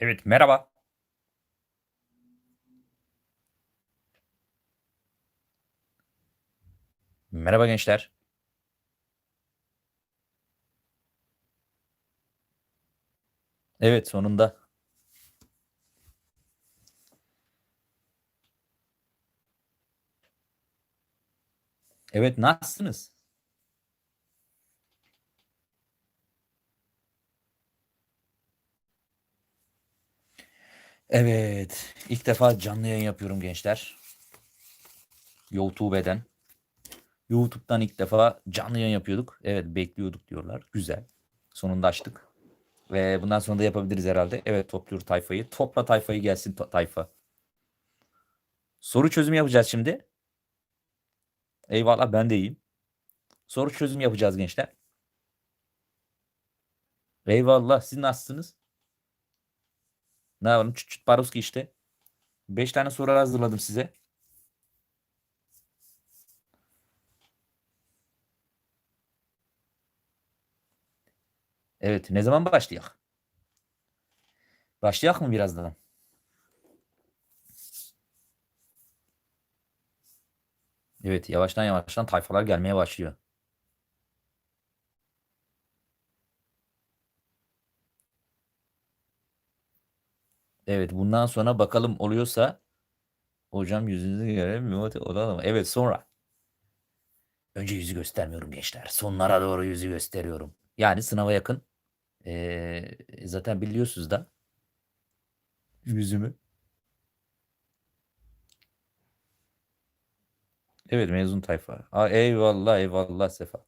Evet, merhaba. Merhaba gençler. Evet, sonunda. Evet, nasılsınız? Evet, ilk defa canlı yayın yapıyorum gençler. YouTube'den. YouTube'dan ilk defa canlı yayın yapıyorduk. Evet, bekliyorduk diyorlar. Güzel. Sonunda açtık. Ve bundan sonra da yapabiliriz herhalde. Evet, topluyor tayfayı. Topla tayfayı gelsin ta- tayfa. Soru çözümü yapacağız şimdi. Eyvallah ben de iyiyim. Soru çözümü yapacağız gençler. Eyvallah siz nasılsınız? Ne yapalım? Çıt çıt Baroski işte. 5 tane soru hazırladım size. Evet, ne zaman başlayak? Başlayak mı birazdan? Evet, yavaştan yavaştan tayfalar gelmeye başlıyor. Evet, bundan sonra bakalım oluyorsa hocam yüzünüzü göremiyor. O da mı? Evet, sonra. Önce yüzü göstermiyorum gençler. Sonlara doğru yüzü gösteriyorum. Yani sınava yakın. Ee, zaten biliyorsunuz da yüzümü. Evet mezun tayfa. Aa, eyvallah eyvallah Sefa.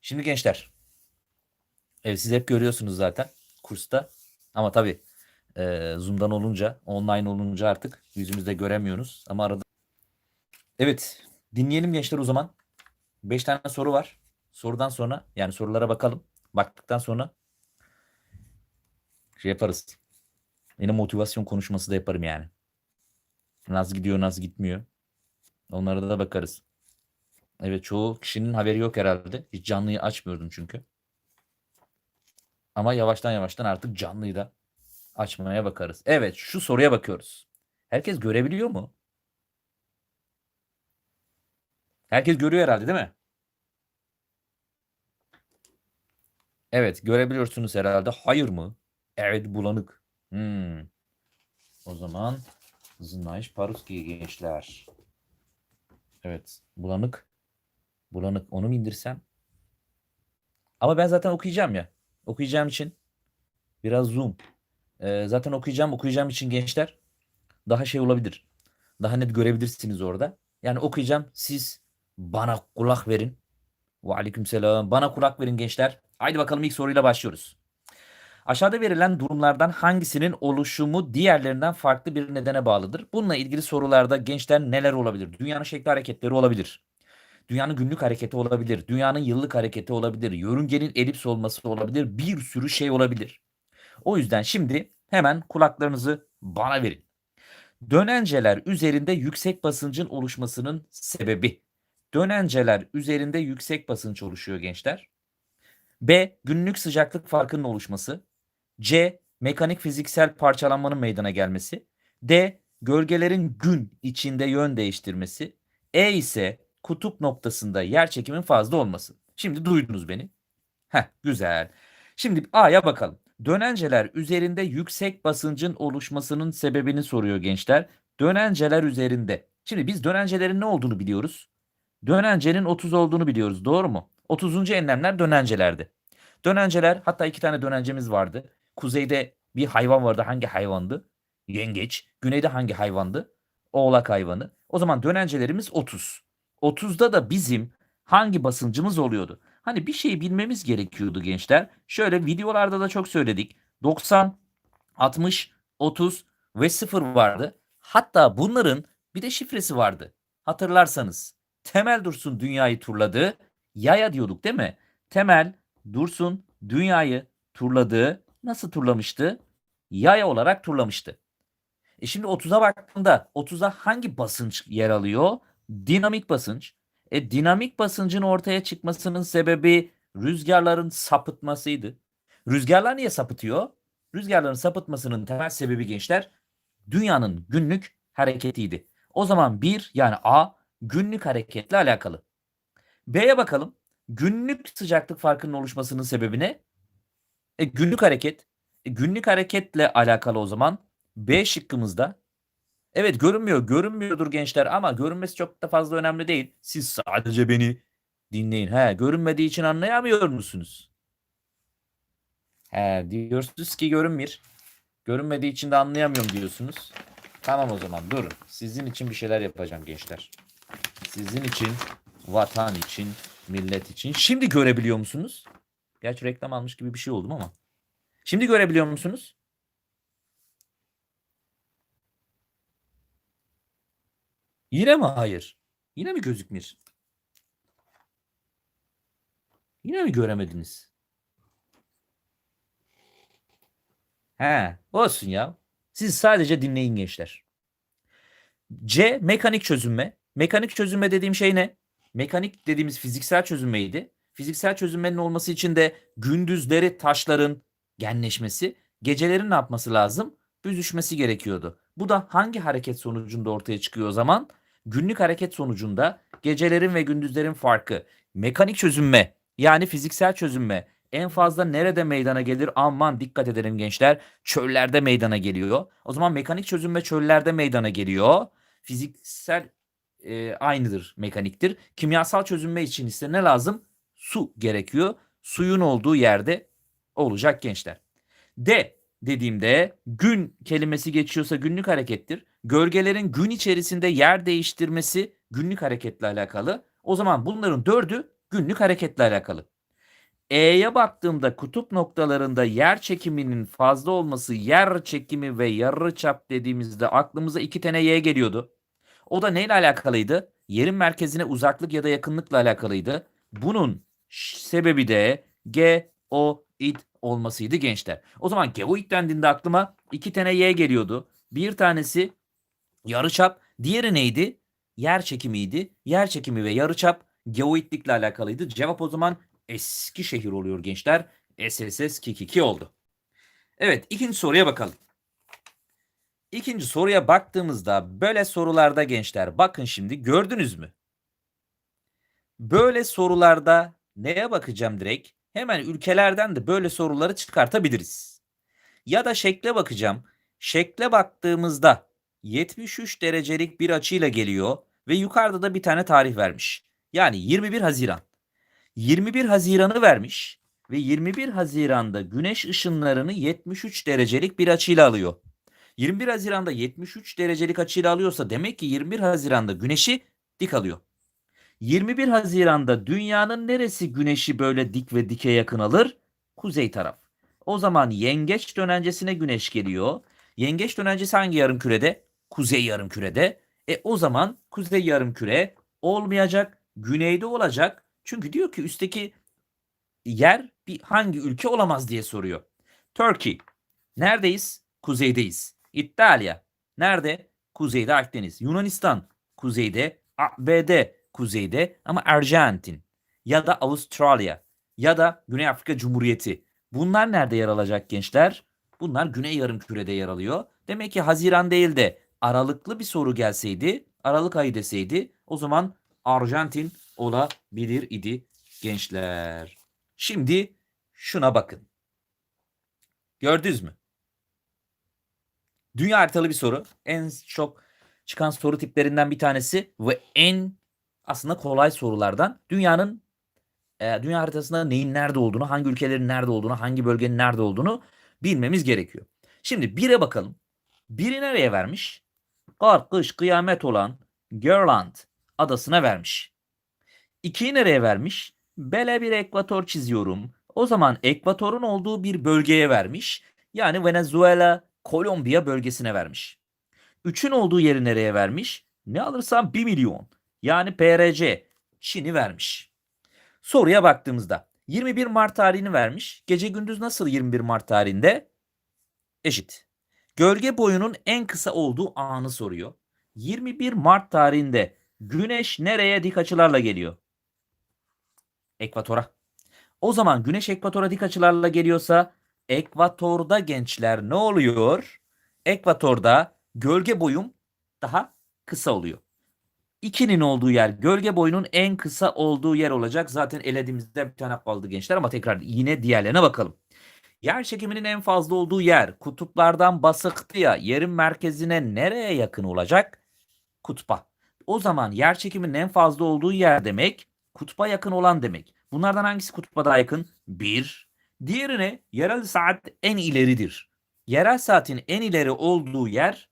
Şimdi gençler. Evet, siz hep görüyorsunuz zaten kursta. Ama tabii e, Zoom'dan olunca, online olunca artık yüzümüzde göremiyorsunuz. Ama arada... Evet, dinleyelim gençler o zaman. 5 tane soru var. Sorudan sonra, yani sorulara bakalım. Baktıktan sonra şey yaparız. Yine motivasyon konuşması da yaparım yani. Nasıl gidiyor, nasıl gitmiyor. Onlara da bakarız. Evet çoğu kişinin haberi yok herhalde. Hiç canlıyı açmıyordum çünkü. Ama yavaştan yavaştan artık canlıyı da açmaya bakarız. Evet şu soruya bakıyoruz. Herkes görebiliyor mu? Herkes görüyor herhalde değil mi? Evet görebiliyorsunuz herhalde. Hayır mı? Evet bulanık. Hmm. O zaman Znaş Paruski gençler. Evet bulanık. Bulanık onu mu indirsem? Ama ben zaten okuyacağım ya. Okuyacağım için biraz zoom. Ee, zaten okuyacağım okuyacağım için gençler daha şey olabilir. Daha net görebilirsiniz orada. Yani okuyacağım siz bana kulak verin. Ve aleykümselam. Bana kulak verin gençler. Haydi bakalım ilk soruyla başlıyoruz. Aşağıda verilen durumlardan hangisinin oluşumu diğerlerinden farklı bir nedene bağlıdır? Bununla ilgili sorularda gençler neler olabilir? Dünyanın şekli hareketleri olabilir. Dünyanın günlük hareketi olabilir. Dünyanın yıllık hareketi olabilir. Yörüngenin elips olması olabilir. Bir sürü şey olabilir. O yüzden şimdi hemen kulaklarınızı bana verin. Dönenceler üzerinde yüksek basıncın oluşmasının sebebi. Dönenceler üzerinde yüksek basınç oluşuyor gençler. B. Günlük sıcaklık farkının oluşması. C. Mekanik fiziksel parçalanmanın meydana gelmesi. D. Gölgelerin gün içinde yön değiştirmesi. E ise kutup noktasında yer çekimin fazla olması. Şimdi duydunuz beni. Heh, güzel. Şimdi A'ya bakalım. Dönenceler üzerinde yüksek basıncın oluşmasının sebebini soruyor gençler. Dönenceler üzerinde. Şimdi biz dönencelerin ne olduğunu biliyoruz. Dönencenin 30 olduğunu biliyoruz. Doğru mu? 30. enlemler dönencelerdi. Dönenceler hatta iki tane dönencemiz vardı. Kuzeyde bir hayvan vardı. Hangi hayvandı? Yengeç. Güneyde hangi hayvandı? Oğlak hayvanı. O zaman dönencelerimiz 30. 30'da da bizim hangi basıncımız oluyordu? Hani bir şey bilmemiz gerekiyordu gençler. Şöyle videolarda da çok söyledik. 90, 60, 30 ve 0 vardı. Hatta bunların bir de şifresi vardı. Hatırlarsanız Temel Dursun dünyayı turladı. Yaya diyorduk değil mi? Temel Dursun dünyayı turladığı nasıl turlamıştı? Yaya olarak turlamıştı. E şimdi 30'a baktığımda 30'a hangi basınç yer alıyor? Dinamik basınç. E dinamik basıncın ortaya çıkmasının sebebi rüzgarların sapıtmasıydı. Rüzgarlar niye sapıtıyor? Rüzgarların sapıtmasının temel sebebi gençler dünyanın günlük hareketiydi. O zaman bir yani A günlük hareketle alakalı. B'ye bakalım. Günlük sıcaklık farkının oluşmasının sebebi ne? E, günlük hareket. E, günlük hareketle alakalı o zaman B şıkkımızda. Evet görünmüyor. Görünmüyordur gençler ama görünmesi çok da fazla önemli değil. Siz sadece beni dinleyin. He, görünmediği için anlayamıyor musunuz? He, diyorsunuz ki görünmüyor. Görünmediği için de anlayamıyorum diyorsunuz. Tamam o zaman durun. Sizin için bir şeyler yapacağım gençler. Sizin için, vatan için, millet için. Şimdi görebiliyor musunuz? Gerçi reklam almış gibi bir şey oldum ama. Şimdi görebiliyor musunuz? Yine mi hayır? Yine mi gözükmüyor? Yine mi göremediniz? He, olsun ya. Siz sadece dinleyin gençler. C. Mekanik çözünme. Mekanik çözünme dediğim şey ne? Mekanik dediğimiz fiziksel çözünmeydi. Fiziksel çözünmenin olması için de gündüzleri taşların genleşmesi, gecelerin ne yapması lazım? Büzüşmesi gerekiyordu. Bu da hangi hareket sonucunda ortaya çıkıyor o zaman? Günlük hareket sonucunda gecelerin ve gündüzlerin farkı. Mekanik çözünme yani fiziksel çözünme en fazla nerede meydana gelir? Aman dikkat edelim gençler. Çöllerde meydana geliyor. O zaman mekanik çözünme çöllerde meydana geliyor. Fiziksel e, aynıdır, mekaniktir. Kimyasal çözünme için ise ne lazım? Su gerekiyor. Suyun olduğu yerde olacak gençler. D dediğimde gün kelimesi geçiyorsa günlük harekettir. Gölgelerin gün içerisinde yer değiştirmesi günlük hareketle alakalı. O zaman bunların dördü günlük hareketle alakalı. E'ye baktığımda kutup noktalarında yer çekiminin fazla olması yer çekimi ve yarıçap dediğimizde aklımıza iki tane Y geliyordu. O da neyle alakalıydı? Yerin merkezine uzaklık ya da yakınlıkla alakalıydı. Bunun sebebi de geoid olmasıydı gençler. O zaman geoid dendiğinde aklıma iki tane Y geliyordu. Bir tanesi yarıçap, diğeri neydi? Yer çekimiydi. Yer çekimi ve yarıçap geoidlikle alakalıydı. Cevap o zaman Eskişehir oluyor gençler. SSS 22 oldu. Evet ikinci soruya bakalım. İkinci soruya baktığımızda böyle sorularda gençler bakın şimdi gördünüz mü? Böyle sorularda neye bakacağım direkt? Hemen ülkelerden de böyle soruları çıkartabiliriz. Ya da şekle bakacağım. Şekle baktığımızda 73 derecelik bir açıyla geliyor ve yukarıda da bir tane tarih vermiş. Yani 21 Haziran. 21 Haziran'ı vermiş ve 21 Haziran'da güneş ışınlarını 73 derecelik bir açıyla alıyor. 21 Haziran'da 73 derecelik açıyla alıyorsa demek ki 21 Haziran'da güneşi dik alıyor. 21 Haziran'da dünyanın neresi güneşi böyle dik ve dike yakın alır? Kuzey taraf. O zaman yengeç dönencesine güneş geliyor. Yengeç dönencesi hangi yarım kürede? Kuzey yarım kürede. E o zaman kuzey yarım küre olmayacak, güneyde olacak. Çünkü diyor ki üstteki yer bir hangi ülke olamaz diye soruyor. Turkey. Neredeyiz? Kuzeydeyiz. İtalya. Nerede? Kuzeyde Akdeniz. Yunanistan. Kuzeyde. ABD. Kuzeyde. Ama Arjantin. Ya da Avustralya. Ya da Güney Afrika Cumhuriyeti. Bunlar nerede yer alacak gençler? Bunlar Güney Yarımküre'de yer alıyor. Demek ki Haziran değil de aralıklı bir soru gelseydi, Aralık ayı deseydi o zaman Arjantin olabilir idi gençler. Şimdi şuna bakın. Gördünüz mü? Dünya haritalı bir soru. En çok çıkan soru tiplerinden bir tanesi ve en aslında kolay sorulardan. Dünyanın e, dünya haritasında neyin nerede olduğunu, hangi ülkelerin nerede olduğunu, hangi bölgenin nerede olduğunu bilmemiz gerekiyor. Şimdi bire bakalım. Biri nereye vermiş? Kar, kıyamet olan Grönland adasına vermiş. İkiyi nereye vermiş? Bele bir ekvator çiziyorum. O zaman ekvatorun olduğu bir bölgeye vermiş. Yani Venezuela, Kolombiya bölgesine vermiş. Üçün olduğu yeri nereye vermiş? Ne alırsam 1 milyon. Yani PRC. Çin'i vermiş. Soruya baktığımızda 21 Mart tarihini vermiş. Gece gündüz nasıl 21 Mart tarihinde? Eşit. Gölge boyunun en kısa olduğu anı soruyor. 21 Mart tarihinde güneş nereye dik açılarla geliyor? Ekvatora. O zaman güneş ekvatora dik açılarla geliyorsa ekvatorda gençler ne oluyor? Ekvatorda gölge boyum daha kısa oluyor. 2'nin olduğu yer gölge boyunun en kısa olduğu yer olacak. Zaten elediğimizde bir tane kaldı gençler ama tekrar yine diğerlerine bakalım. Yer çekiminin en fazla olduğu yer kutuplardan basıktıya yerin merkezine nereye yakın olacak? Kutba. O zaman yer çekiminin en fazla olduğu yer demek kutba yakın olan demek. Bunlardan hangisi kutba daha yakın? 1. Diğerine yerel saat en ileridir. Yerel saatin en ileri olduğu yer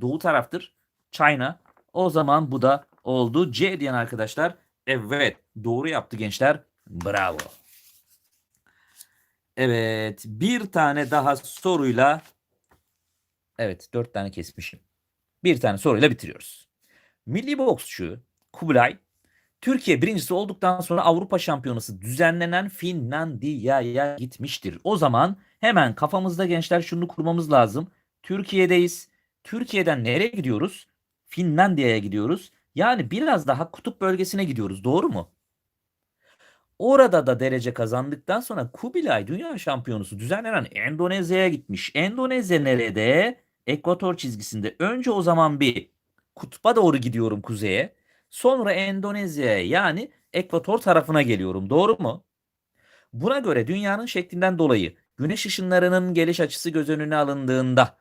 doğu taraftır. China. O zaman bu da oldu. C diyen arkadaşlar. Evet doğru yaptı gençler. Bravo. Evet bir tane daha soruyla evet dört tane kesmişim. Bir tane soruyla bitiriyoruz. Milli boksçu Kubilay Türkiye birincisi olduktan sonra Avrupa Şampiyonası düzenlenen Finlandiya'ya gitmiştir. O zaman hemen kafamızda gençler şunu kurmamız lazım. Türkiye'deyiz. Türkiye'den nereye gidiyoruz? Finlandiya'ya gidiyoruz. Yani biraz daha kutup bölgesine gidiyoruz. Doğru mu? Orada da derece kazandıktan sonra Kubilay Dünya Şampiyonusu düzenlenen Endonezya'ya gitmiş. Endonezya nerede? Ekvator çizgisinde. Önce o zaman bir kutba doğru gidiyorum kuzeye. Sonra Endonezya'ya yani ekvator tarafına geliyorum. Doğru mu? Buna göre dünyanın şeklinden dolayı güneş ışınlarının geliş açısı göz önüne alındığında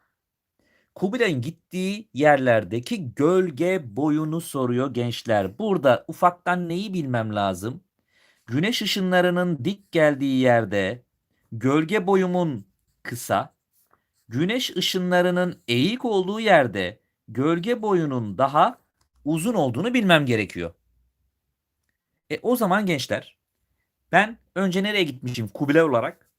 Kubilay'ın gittiği yerlerdeki gölge boyunu soruyor gençler. Burada ufaktan neyi bilmem lazım? Güneş ışınlarının dik geldiği yerde gölge boyumun kısa, güneş ışınlarının eğik olduğu yerde gölge boyunun daha uzun olduğunu bilmem gerekiyor. E o zaman gençler ben önce nereye gitmişim Kubilay olarak?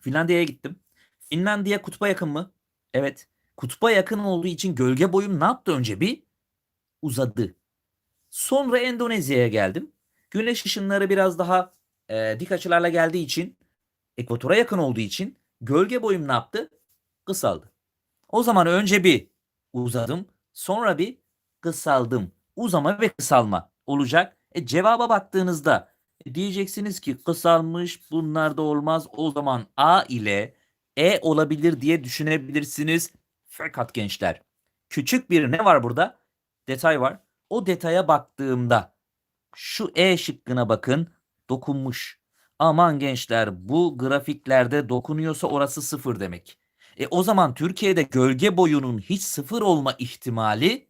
Finlandiya'ya gittim. Finlandiya kutba yakın mı? Evet. Kutba yakın olduğu için gölge boyum ne yaptı önce bir? Uzadı. Sonra Endonezya'ya geldim. Güneş ışınları biraz daha e, dik açılarla geldiği için ekvatora yakın olduğu için gölge boyum ne yaptı? Kısaldı. O zaman önce bir uzadım. Sonra bir kısaldım. Uzama ve kısalma olacak. E, cevaba baktığınızda e, diyeceksiniz ki kısalmış bunlar da olmaz. O zaman A ile E olabilir diye düşünebilirsiniz. Fakat gençler küçük bir ne var burada? Detay var. O detaya baktığımda şu E şıkkına bakın dokunmuş. Aman gençler bu grafiklerde dokunuyorsa orası sıfır demek. E o zaman Türkiye'de gölge boyunun hiç sıfır olma ihtimali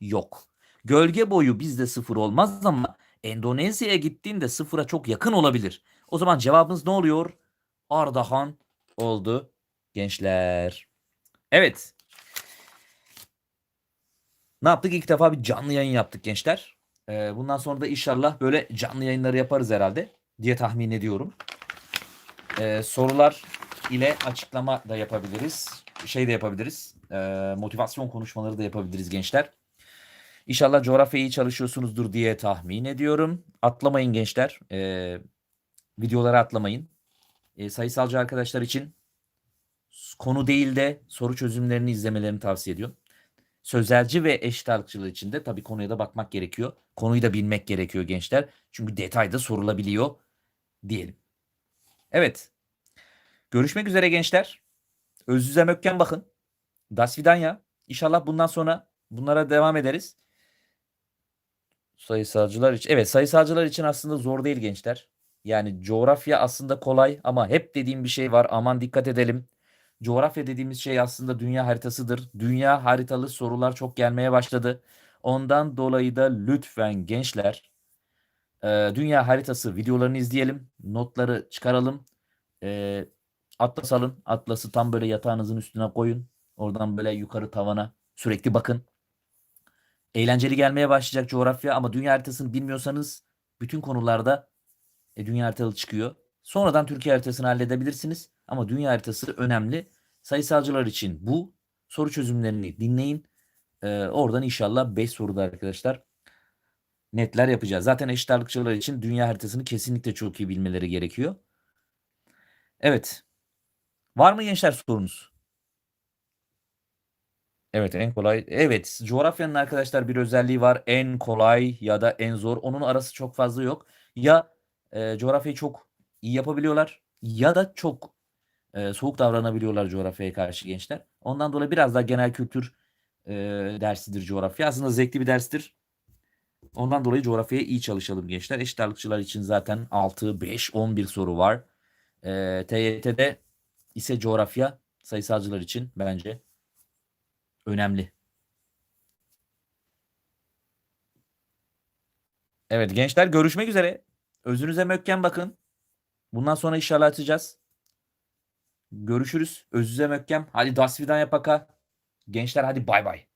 yok. Gölge boyu bizde sıfır olmaz ama Endonezya'ya gittiğinde sıfıra çok yakın olabilir. O zaman cevabımız ne oluyor? Ardahan oldu gençler. Evet. Ne yaptık? İlk defa bir canlı yayın yaptık gençler. Ee, bundan sonra da inşallah böyle canlı yayınları yaparız herhalde diye tahmin ediyorum. Ee, sorular ile açıklama da yapabiliriz. Şey de yapabiliriz. Ee, motivasyon konuşmaları da yapabiliriz gençler. İnşallah coğrafyayı iyi çalışıyorsunuzdur diye tahmin ediyorum. Atlamayın gençler. Videoları atlamayın. Ee, sayısalcı arkadaşlar için konu değil de soru çözümlerini izlemelerini tavsiye ediyorum. Sözelci ve eşit ağırlıkçılığı için de tabii konuya da bakmak gerekiyor. Konuyu da bilmek gerekiyor gençler. Çünkü detayda sorulabiliyor diyelim. Evet. Görüşmek üzere gençler. Özünüze mökken bakın. Das ya. İnşallah bundan sonra bunlara devam ederiz. Sayısalcılar için. Evet sayısalcılar için aslında zor değil gençler. Yani coğrafya aslında kolay ama hep dediğim bir şey var. Aman dikkat edelim. Coğrafya dediğimiz şey aslında dünya haritasıdır. Dünya haritalı sorular çok gelmeye başladı. Ondan dolayı da lütfen gençler e, dünya haritası videolarını izleyelim. Notları çıkaralım. E, atlas alın. Atlası tam böyle yatağınızın üstüne koyun. Oradan böyle yukarı tavana sürekli bakın. Eğlenceli gelmeye başlayacak coğrafya ama dünya haritasını bilmiyorsanız bütün konularda e, dünya haritalı çıkıyor. Sonradan Türkiye haritasını halledebilirsiniz. Ama dünya haritası önemli. Sayısalcılar için bu soru çözümlerini dinleyin. Ee, oradan inşallah 5 soruda arkadaşlar netler yapacağız. Zaten eşit ağırlıkçılar için dünya haritasını kesinlikle çok iyi bilmeleri gerekiyor. Evet. Var mı gençler sorunuz? Evet en kolay. Evet coğrafyanın arkadaşlar bir özelliği var. En kolay ya da en zor. Onun arası çok fazla yok. Ya e, coğrafyayı çok iyi yapabiliyorlar ya da çok e, soğuk davranabiliyorlar coğrafyaya karşı gençler. Ondan dolayı biraz daha genel kültür e, dersidir coğrafya. Aslında zevkli bir derstir. Ondan dolayı coğrafyaya iyi çalışalım gençler. Eşit ağırlıkçılar için zaten 6, 5, 11 soru var. E, TYT'de ise coğrafya sayısalcılar için bence önemli. Evet gençler görüşmek üzere. Özünüze mökken bakın. Bundan sonra inşallah açacağız. Görüşürüz. Özünüze mökken. Hadi das vidanya paka. Gençler hadi bay bay.